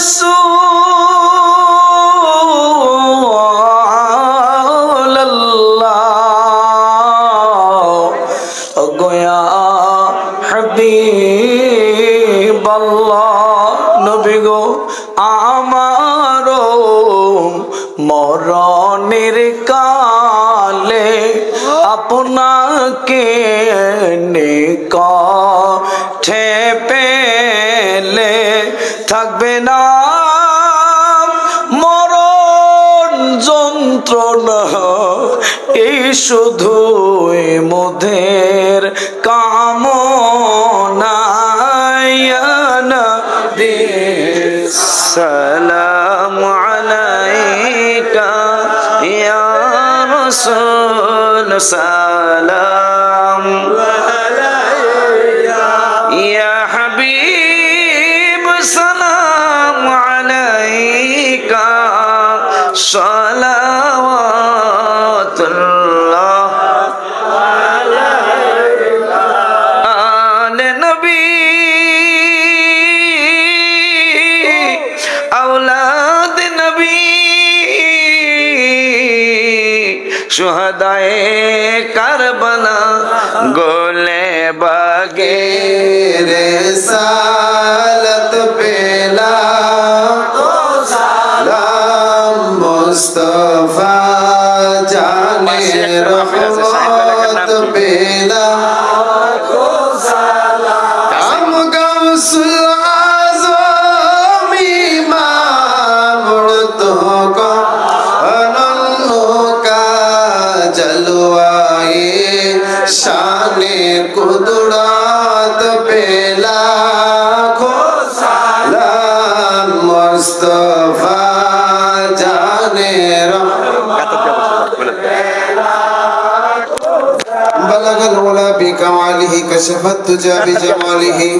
রসুল গয়া হবিব নবী গো আমারও মরণের কালে আপনাকে নিক ঠেপেলে থাকবে না। মরণ যন্ত্রণা এই শুধু মোদের কামনায়না সালাম আলাইকা ইয়া রাসূল সালাম। शुहदाए करबला गोले बागे रे सालत पेला। तो सालम मुस्तफ़ा जाने रहमत पेला। दुआए शान कुदरत पेला खो सलाम मुस्तफा जाने बलगल वला बिकमालिहि कशफत तुजा बिजमालिहि